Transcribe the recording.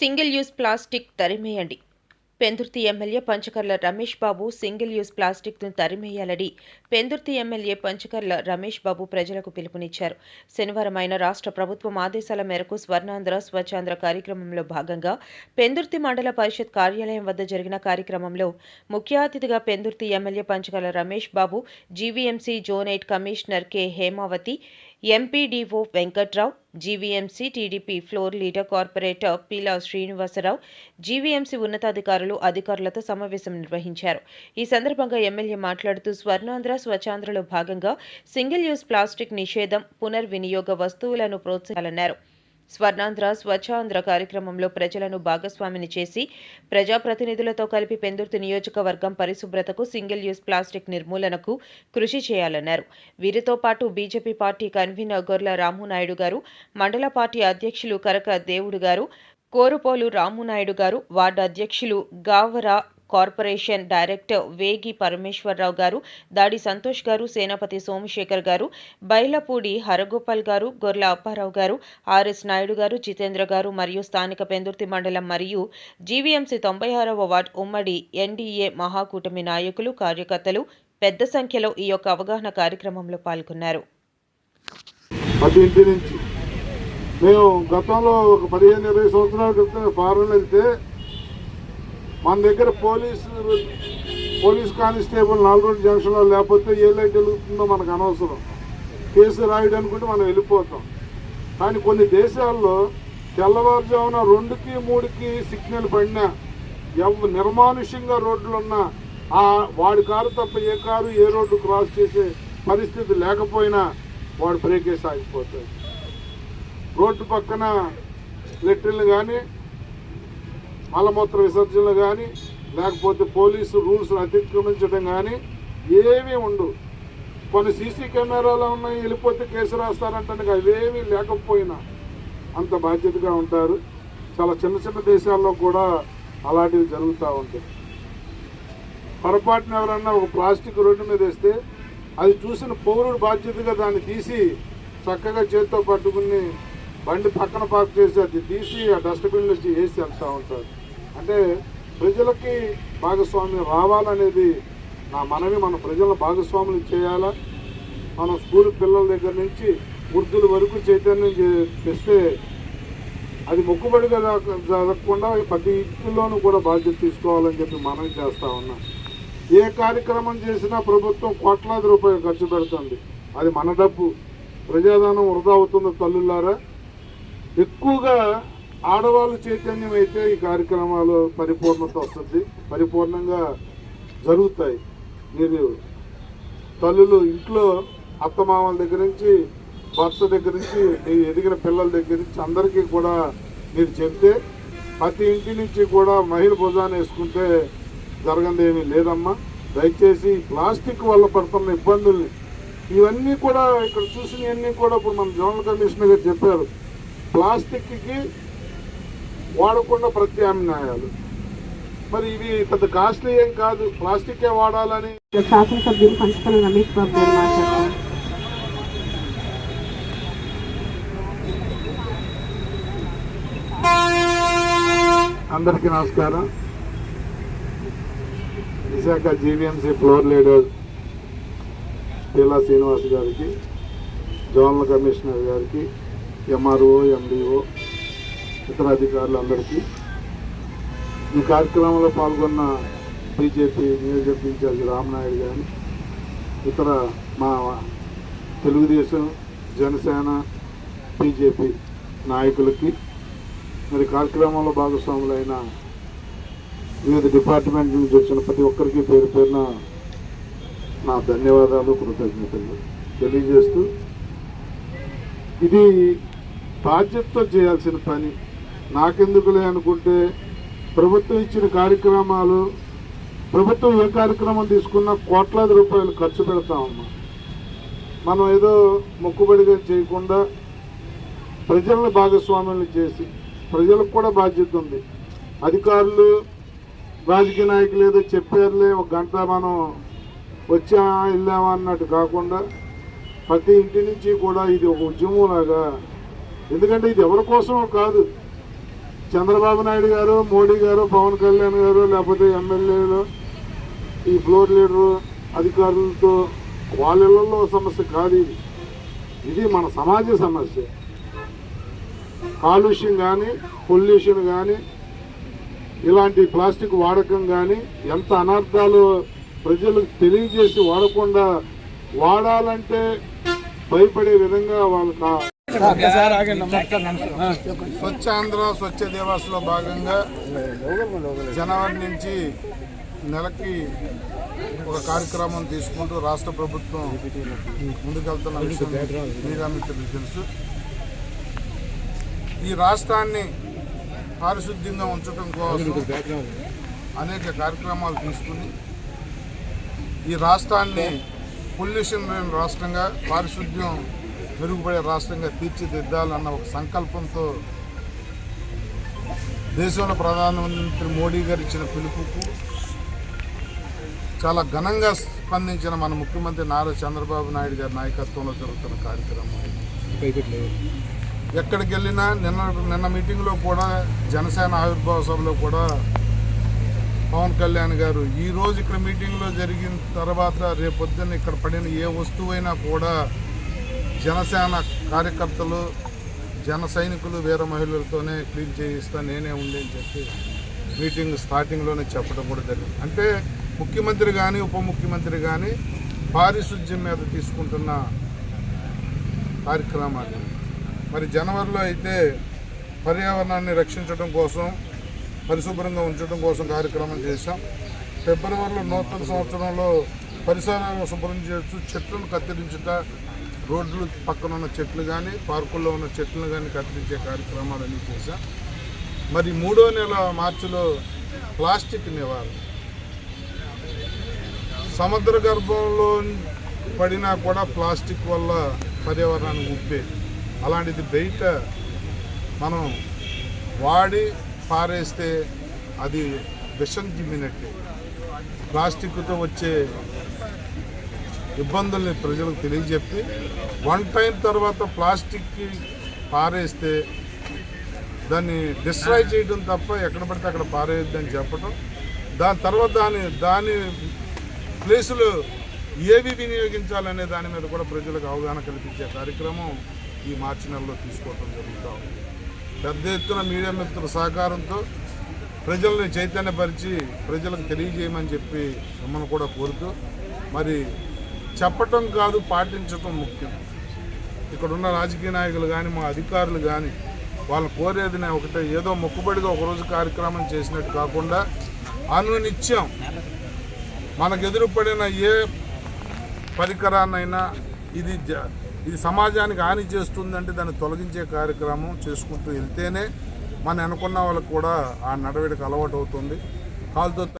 Single use plastic తరిమేయండి. Pendurthi MLA Panchakarla Ramesh Babu single use ప్లాస్టిక్ను తరిమేయాలని Pendurthi MLA Panchakarla Ramesh Babu ప్రజలకు పిలుపునిచ్చారు. శనివారం ఆయన రాష్ట్ర ప్రభుత్వం ఆదేశాల మేరకు స్వర్ణాంధ్ర స్వచ్ఛాంధ్ర కార్యక్రమంలో భాగంగా పెందుర్తి మండల పరిషత్ కార్యాలయం వద్ద జరిగిన కార్యక్రమంలో ముఖ్య అతిథిగా Pendurthi MLA Panchakarla Ramesh Babu GVMC zone eight commissioner K. Hemavathi MPDO Venkatrao GVMC TDP floor leader corporator Peela Srinivasarao GVMC ఉన్నతాధికారులు అధికారులతో సమావేశం నిర్వహించారు. ఈ సందర్భంగా ఎమ్మెల్యే మాట్లాడుతూ స్వర్ణాంధ్ర స్వచ్ఛాంధ్రలో భాగంగా సింగిల్ యూజ్ ప్లాస్టిక్ నిషేధం పునర్వినియోగ వస్తువులను ప్రోత్సహించాలన్నారు. స్వర్ణాంధ్ర స్వచ్ఛాంధ్ర కార్యక్రమంలో ప్రజలను భాగస్వామిని చేసి ప్రజాప్రతినిధులతో కలిపి పెందుర్తి నియోజకవర్గం పరిశుభ్రతకు సింగిల్ యూజ్ ప్లాస్టిక్ నిర్మూలనకు కృషి చేయాలన్నారు. వీరితో పాటు BJP party convener Gorla Ramunaidu garu మండల పార్టీ అధ్యక్షులు కరక దేవుడు గారు కోరుపోలు రామునాయుడు గారు వార్డు అధ్యక్షులు గావరా కార్పొరేషన్ డైరెక్టర్ వేగి పరమేశ్వరరావు గారు దాడి సంతోష్ గారు సేనాపతి సోమశేఖర్ గారు బైలపూడి హరగోపాల్ గారు గొర్ల అప్పారావు గారు ఆర్ఎస్ నాయుడు గారు జితేంద్ర గారు మరియు స్థానిక పెందుర్తి మండలం మరియు జీవీఎంసీ తొంభై ఆరవ వార్డ్ ఉమ్మడి ఎన్డీఏ మహాకూటమి నాయకులు కార్యకర్తలు పెద్ద సంఖ్యలో ఈ యొక్క అవగాహన కార్యక్రమంలో పాల్గొన్నారు. మేము గతంలో ఒక పదిహేను ఇరవై సంవత్సరాల క్రితం ఫారెన్ వెళ్తే మన దగ్గర పోలీసు పోలీస్ కానిస్టేబుల్ నాలుగు జంక్షన్లో లేకపోతే ఏ లైట్ వెలుగుతుందో మనకు అనవసరం. కేసు రాయడం అనుకుంటే మనం వెళ్ళిపోతాం. కానీ కొన్ని దేశాల్లో తెల్లవారుజామున రెండుకి మూడుకి సిగ్నల్ పడినా ఎవ నిర్మానుష్యంగా రోడ్లు ఉన్నా ఆ వాడి కారు తప్ప ఏ కారు ఏ రోడ్డు క్రాస్ చేసే పరిస్థితి లేకపోయినా వాడు బ్రేక్ వేసి ఆగిపోతాడు రోడ్డు పక్కన లెట్రిన్లు కానీ మలమూత్ర విసర్జనలు కానీ లేకపోతే పోలీసు రూల్స్ అతిక్రమించడం కానీ ఏమీ ఉండవు. కొన్ని సీసీ కెమెరాలు ఉన్నాయి వెళ్ళిపోతే కేసు రాస్తారంటానికి అవేమీ లేకపోయినా అంత బాధ్యతగా ఉంటారు. చాలా చిన్న చిన్న దేశాల్లో కూడా అలాంటివి జరుగుతూ ఉంటాయి. పొరపాటున ఎవరన్నా ఒక ప్లాస్టిక్ రోడ్డు మీద వేస్తే అది చూసిన పౌరుడు బాధ్యతగా దాన్ని తీసి చక్కగా చేత్తో పట్టుకుని బండి పక్కన పార్క్ చేసి అది తీసి ఆ డస్ట్బిన్లో వేసి వెళ్తూ ఉంటారు. అంటే ప్రజలకి భాగస్వామ్యం రావాలనేది నా మనవి. మన ప్రజల భాగస్వాములు చేయాలా? మనం స్కూల్ పిల్లల దగ్గర నుంచి వృద్ధుల వరకు చైతన్యం చే- తెస్తే అది మొక్కుబడిగా జరగకుండా ప్రతి ఇంటిలోనూ కూడా బాధ్యత తీసుకోవాలని చెప్పి మనం చేస్తూ ఉన్నాం. ఏ కార్యక్రమం చేసినా ప్రభుత్వం కోట్లాది రూపాయలు ఖర్చు పెడుతుంది. అది మన డబ్బు. ప్రజాధనం వృధా అవుతుందో తల్లులారా? ఎక్కువగా ఆడవాళ్ళు చైతన్యం అయితే ఈ కార్యక్రమాలు పరిపూర్ణత వస్తుంది. పరిపూర్ణంగా జరుగుతాయి. మీరు తల్లులు ఇంట్లో అత్తమామల దగ్గర నుంచి భర్త దగ్గర నుంచి మీ ఎదిగిన పిల్లల దగ్గర నుంచి అందరికీ కూడా మీరు చెప్తే ప్రతి ఇంటి నుంచి కూడా మహిళ భుజాన్ని వేసుకుంటే జరగదేమీ లేదమ్మా. దయచేసి ప్లాస్టిక్ వల్ల పడుతున్న ఇబ్బందుల్ని ఇవన్నీ కూడా ఇక్కడ చూసినవన్నీ కూడా ఇప్పుడు మన జోనల్ కమిషనర్ గారు చెప్పారు. ప్లాస్టిక్కి వాడకుండా ప్రత్యామ్నాయాలు. మరి ఇవి పెద్ద కాస్ట్లీ ఏం కాదు ప్లాస్టికే వాడాలని. శాసనసభ్యులు పంచకల రమేష్ బాబు గారు మాట్లాడతారు అందరికీ నమస్కారం. Visakha GVMC floor leader Peela Srinivas గారికి జోనల్ కమిషనర్ గారికి ఎంఆర్ఓ ఎండిఓ ఇతర అధికారులందరికీ ఈ కార్యక్రమంలో పాల్గొన్న బీజేపీ నియోజకవర్గ ఇన్ఛార్జి రామనాయుడు గారిని ఇతర మా తెలుగుదేశం జనసేన బీజేపీ నాయకులకి మరి కార్యక్రమంలో భాగస్వాములైన వివిధ డిపార్ట్మెంట్ నుంచి వచ్చిన ప్రతి ఒక్కరికి పేరు పేరున నా ధన్యవాదాలు కృతజ్ఞతలు తెలియజేస్తూ ఇది బాధ్యతతో చేయాల్సిన పని. నాకెందుకులే అనుకుంటే ప్రభుత్వం ఇచ్చిన కార్యక్రమాలు ప్రభుత్వం ఏ కార్యక్రమం తీసుకున్నా కోట్లాది రూపాయలు ఖర్చు పెడతా ఉన్నాం మనం ఏదో మొక్కుబడిగా చేయకుండా ప్రజలను భాగస్వాములను చేసి ప్రజలకు కూడా బాధ్యత ఉంది. అధికారులు రాజకీయ నాయకులు ఏదో చెప్పారులే ఒక గంట మనం వచ్చా వెళ్ళామా అన్నట్టు కాకుండా ప్రతి ఇంటి నుంచి కూడా ఇది ఒక ఉద్యమంలాగా. ఎందుకంటే ఇది ఎవరి కోసమో కాదు. చంద్రబాబు నాయుడు గారు మోడీ గారు పవన్ కళ్యాణ్ గారు లేకపోతే ఎమ్మెల్యేలు ఈ ఫ్లోర్ లీడరు అధికారులతో వాళ్ళ సమస్య కాదు ఇది. ఇది మన సమాజ సమస్య. కాలుష్యం కానీ పొల్యూషన్ కానీ ఇలాంటి ప్లాస్టిక్ వాడకం కానీ ఎంత అనర్థాలు ప్రజలకు తెలియజేసి వాడకుండా వాడాలంటే భయపడే విధంగా వాళ్ళ స్వచ్ఛాంధ్ర స్వచ్ఛ ఆంధ్ర స్వచ్ఛ భాగంగా జనవరి నుంచి నెలకి ఒక కార్యక్రమం తీసుకుంటూ రాష్ట్ర ప్రభుత్వం ముందుకెళ్తున్న విషయం మీడియా తెలుసు. ఈ రాష్ట్రాన్ని పారిశుద్ధ్యంగా ఉంచడం కోసం అనేక కార్యక్రమాలు తీసుకుని ఈ రాష్ట్రాన్ని పొల్యూషన్ లేని రాష్ట్రంగా పారిశుద్ధ్యం మెరుగుపడే రాష్ట్రంగా తీర్చిదిద్దాలన్న ఒక సంకల్పంతో దేశంలో ప్రధానమంత్రి మోడీ గారు ఇచ్చిన పిలుపుకు చాలా ఘనంగా స్పందించిన మన ముఖ్యమంత్రి నారా చంద్రబాబు నాయుడు గారి నాయకత్వంలో జరుగుతున్న కార్యక్రమం ఎక్కడికి వెళ్ళినా నిన్న నిన్న మీటింగ్లో కూడా జనసేన ఆవిర్భావ సభలో కూడా పవన్ కళ్యాణ్ గారు ఈ రోజు ఇక్కడ మీటింగ్లో జరిగిన తర్వాత రేపొద్దున ఇక్కడ పడిన ఏ వస్తువైనా కూడా జనసేన కార్యకర్తలు జన సైనికులు వీర మహిళలతోనే క్లీన్ చేయిస్తా నేనే ఉండి అని చెప్పి మీటింగ్ స్టార్టింగ్లోనే చెప్పడం కూడా జరిగింది. అంటే ముఖ్యమంత్రి కానీ ఉప ముఖ్యమంత్రి కానీ పారిశుద్ధ్యం మీద తీసుకుంటున్న కార్యక్రమాన్ని మరి జనవరిలో అయితే పర్యావరణాన్ని రక్షించడం కోసం పరిశుభ్రంగా ఉంచడం కోసం కార్యక్రమం చేశాం. ఫిబ్రవరిలో నూతన సంవత్సరంలో పరిసరాలను శుభ్రం చేయొచ్చు చెట్లను కత్తిరించుట రోడ్లు పక్కన ఉన్న చెట్లు కానీ పార్కుల్లో ఉన్న చెట్లను కానీ కత్తిరించే కార్యక్రమాలన్నీ చేశాం. మరి మూడో నెల మార్చిలో ప్లాస్టిక్ నివారణ. సముద్ర గర్భంలో పడినా కూడా ప్లాస్టిక్ వల్ల పర్యావరణానికి ఉప్పే అలాంటిది బయట మనం వాడి పారేస్తే అది విషం జిమ్మినట్టే. ప్లాస్టిక్తో వచ్చే ఇబ్బందుల్ని ప్రజలకు తెలియజెప్పి వన్ టైం తర్వాత ప్లాస్టిక్ పారేస్తే దాన్ని డిస్ట్రాయ్ చేయడం తప్ప ఎక్కడ పడితే అక్కడ అని చెప్పడం దాని తర్వాత దాని దాని ప్లేసులు ఏవి వినియోగించాలనే దాని మీద కూడా ప్రజలకు అవగాహన కల్పించే కార్యక్రమం ఈ మార్చి నెలలో తీసుకోవడం జరుగుతూ ఉంది. పెద్ద ఎత్తున మీడియా మిత్రుల సహకారంతో ప్రజల్ని చైతన్యపరిచి ప్రజలకు తెలియజేయమని చెప్పి మిమ్మల్ని కూడా కోరుతూ మరి చెప్పటం కాదు పాటించటం ముఖ్యం. ఇక్కడ ఉన్న రాజకీయ నాయకులు కానీ మా అధికారులు కానీ వాళ్ళు కోరేది నేను ఒకటే ఏదో మొక్కుబడిగా ఒకరోజు కార్యక్రమం చేసినట్టు కాకుండా అనునిత్యం మనకు ఎదురుపడిన ఏ పరికరాన్నైనా ఇది ఇది సమాజానికి హాని చేస్తుందంటే దాన్ని తొలగించే కార్యక్రమం చేసుకుంటూ వెళ్తేనే మన అనుకున్న వాళ్ళకు కూడా ఆ నడవడికి అలవాటు అవుతుంది కాలుతో